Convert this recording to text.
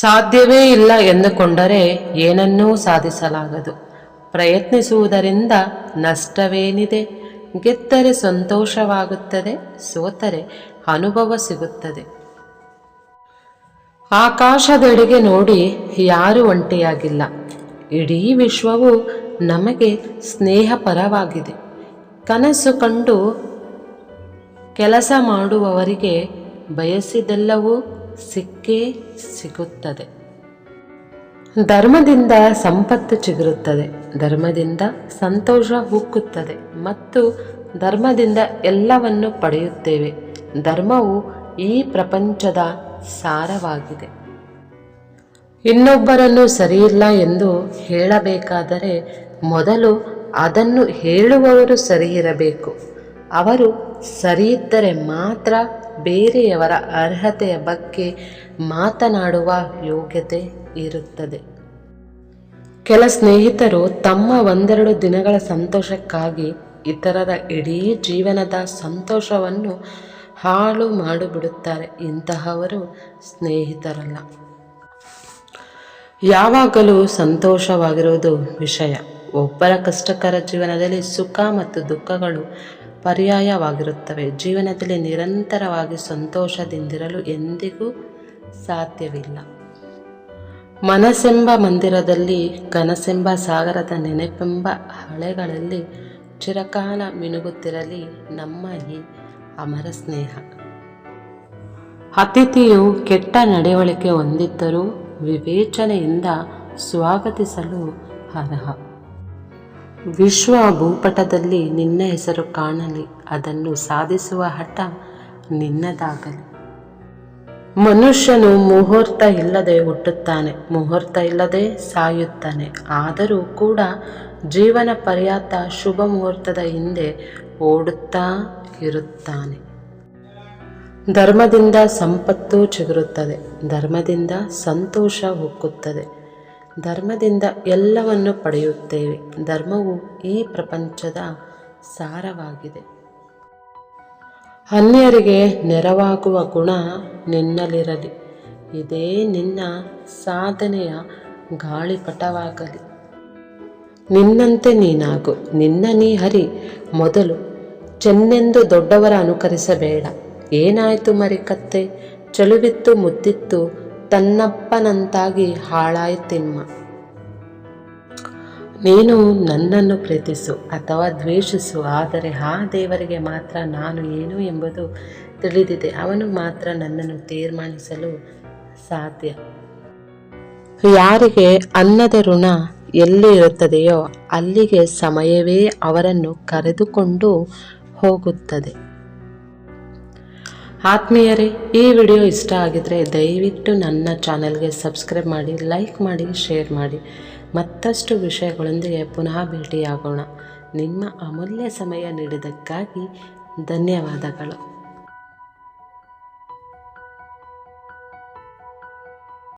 ಸಾಧ್ಯವೇ ಇಲ್ಲ ಎಂದುಕೊಂಡರೆ ಏನನ್ನೂ ಸಾಧಿಸಲಾಗದು. ಪ್ರಯತ್ನಿಸುವುದರಿಂದ ನಷ್ಟವೇನಿದೆ? ಗೆದ್ದರೆ ಸಂತೋಷವಾಗುತ್ತದೆ, ಸೋತರೆ ಅನುಭವ ಸಿಗುತ್ತದೆ. ಆಕಾಶದೆಡೆಗೆ ನೋಡಿ ಯಾರೂ ಒಂಟಿಯಾಗಿಲ್ಲ. ಇಡೀ ವಿಶ್ವವು ನಮಗೆ ಸ್ನೇಹಪರವಾಗಿದೆ. ಕನಸು ಕಂಡು ಕೆಲಸ ಮಾಡುವವರಿಗೆ ಬಯಸಿದೆಲ್ಲವೂ ಸಿಕ್ಕೇ ಸಿಗುತ್ತದೆ. ಧರ್ಮದಿಂದ ಸಂಪತ್ತು ಚಿಗುರುತ್ತದೆ. ಧರ್ಮದಿಂದ ಸಂತೋಷ ಹುಕ್ಕುತ್ತದೆ. ಮತ್ತು ಧರ್ಮದಿಂದ ಎಲ್ಲವನ್ನು ಪಡೆಯುತ್ತೇವೆ. ಧರ್ಮವು ಈ ಪ್ರಪಂಚದ ಸಾರವಾಗಿದೆ. ಇನ್ನೊಬ್ಬರನ್ನು ಸರಿಯಿಲ್ಲ ಎಂದು ಹೇಳಬೇಕಾದರೆ ಮೊದಲು ಅದನ್ನು ಹೇಳುವವರು ಸರಿಯಿರಬೇಕು. ಅವರು ಸರಿಯಿದ್ದರೆ ಮಾತ್ರ ಬೇರೆಯವರ ಅರ್ಹತೆಯ ಬಗ್ಗೆ ಮಾತನಾಡುವ ಯೋಗ್ಯತೆ ಇರುತ್ತದೆ. ಕೆಲ ಸ್ನೇಹಿತರು ತಮ್ಮ ಒಂದೆರಡು ದಿನಗಳ ಸಂತೋಷಕ್ಕಾಗಿ ಇತರರ ಇಡೀ ಜೀವನದ ಸಂತೋಷವನ್ನು ಹಾಳು ಮಾಡಿಬಿಡುತ್ತಾರೆ. ಇಂತಹವರು ಸ್ನೇಹಿತರಲ್ಲ. ಯಾವಾಗಲೂ ಸಂತೋಷವಾಗಿರುವುದು ವಿಷಯ. ಒಬ್ಬರ ಕಷ್ಟಕರ ಜೀವನದಲ್ಲಿ ಸುಖ ಮತ್ತು ದುಃಖಗಳು ಪರ್ಯಾಯವಾಗಿರುತ್ತವೆ. ಜೀವನದಲ್ಲಿ ನಿರಂತರವಾಗಿ ಸಂತೋಷದಿಂದಿರಲು ಎಂದಿಗೂ ಸಾಧ್ಯವಿಲ್ಲ. ಮನಸೆಂಬ ಮಂದಿರದಲ್ಲಿ ಕನಸೆಂಬ ಸಾಗರದ ನೆನಪೆಂಬ ಹಳೆಗಳಲ್ಲಿ ಚಿರಕಾಲ ಮಿನುಗುತ್ತಿರಲಿ ನಮ್ಮ ಈ ಅಮರ ಸ್ನೇಹ. ಅತಿಥಿಯು ಕೆಟ್ಟ ನಡವಳಿಕೆ ಹೊಂದಿದ್ದರೂ ವಿವೇಚನೆಯಿಂದ ಸ್ವಾಗತಿಸಲು ಅರ್ಹ. ವಿಶ್ವ ಭೂಪಟದಲ್ಲಿ ನಿನ್ನ ಹೆಸರು ಕಾಣಲಿ, ಅದನ್ನು ಸಾಧಿಸುವ ಹಠ ನಿನ್ನದಾಗಲಿ. ಮನುಷ್ಯನು ಮುಹೂರ್ತ ಇಲ್ಲದೆ ಹುಟ್ಟುತ್ತಾನೆ, ಮುಹೂರ್ತ ಇಲ್ಲದೆ ಸಾಯುತ್ತಾನೆ, ಆದರೂ ಕೂಡ ಜೀವನ ಪರ್ಯಾತ ಶುಭ ಮುಹೂರ್ತದ ಹಿಂದೆ ಓಡುತ್ತಾ ಇರುತ್ತಾನೆ. ಧರ್ಮದಿಂದ ಸಂಪತ್ತು ಚಿಗುರುತ್ತದೆ, ಧರ್ಮದಿಂದ ಸಂತೋಷ ಹೊಕ್ಕುತ್ತದೆ. ಧರ್ಮದಿಂದ ಎಲ್ಲವನ್ನು ಪಡೆಯುತ್ತೇವೆ. ಧರ್ಮವು ಈ ಪ್ರಪಂಚದ ಸಾರವಾಗಿದೆ. ಅನ್ಯರಿಗೆ ನೆರವಾಗುವ ಗುಣ ನಿನ್ನಲ್ಲಿರಲಿ. ಇದೇ ನಿನ್ನ ಸಾಧನೆಯ ಗಾಳಿಪಟವಾಗಲಿ. ನಿನ್ನಂತೆ ನೀನಾಗು. ನಿನ್ನ ನೀ ಹರಿ. ಮೊದಲು ಚೆನ್ನೆಂದು ದೊಡ್ಡವರ ಅನುಕರಿಸಬೇಡ. ಏನಾಯಿತು ಮರಿ ಕತ್ತೆ ಚಳುವಿತ್ತು ಮುದ್ದಿತ್ತು ತನ್ನಪ್ಪನಂತಾಗಿ ಹಾಳಾಯ್ತಿಮ್ಮ. ನೀನು ನನ್ನನ್ನು ಪ್ರೀತಿಸು ಅಥವಾ ದ್ವೇಷಿಸು, ಆದರೆ ಆ ದೇವರಿಗೆ ಮಾತ್ರ ನಾನು ಏನು ಎಂಬುದು ತಿಳಿದಿದೆ. ಅವನು ಮಾತ್ರ ನನ್ನನ್ನು ತೀರ್ಮಾನಿಸಲು ಸಾಧ್ಯ. ಯಾರಿಗೆ ಅನ್ನದ ಋಣ ಎಲ್ಲಿ ಇರುತ್ತದೆಯೋ ಅಲ್ಲಿಗೆ ಸಮಯವೇ ಅವರನ್ನು ಕರೆದುಕೊಂಡು ಹೋಗುತ್ತದೆ. ಆತ್ಮೀಯರೇ, ಈ ವಿಡಿಯೋ ಇಷ್ಟ ಆಗಿದ್ರೆ ದಯವಿಟ್ಟು ನನ್ನ ಚಾನೆಲ್ಗೆ ಸಬ್ಸ್ಕ್ರೈಬ್ ಮಾಡಿ, ಲೈಕ್ ಮಾಡಿ, ಶೇರ್ ಮಾಡಿ. ಮತ್ತಷ್ಟು ವಿಷಯಗಳೊಂದಿಗೆ ಪುನಃ ಭೇಟಿಯಾಗೋಣ. ನಿಮ್ಮ ಅಮೂಲ್ಯ ಸಮಯ ನೀಡಿದ್ದಕ್ಕಾಗಿ ಧನ್ಯವಾದಗಳು.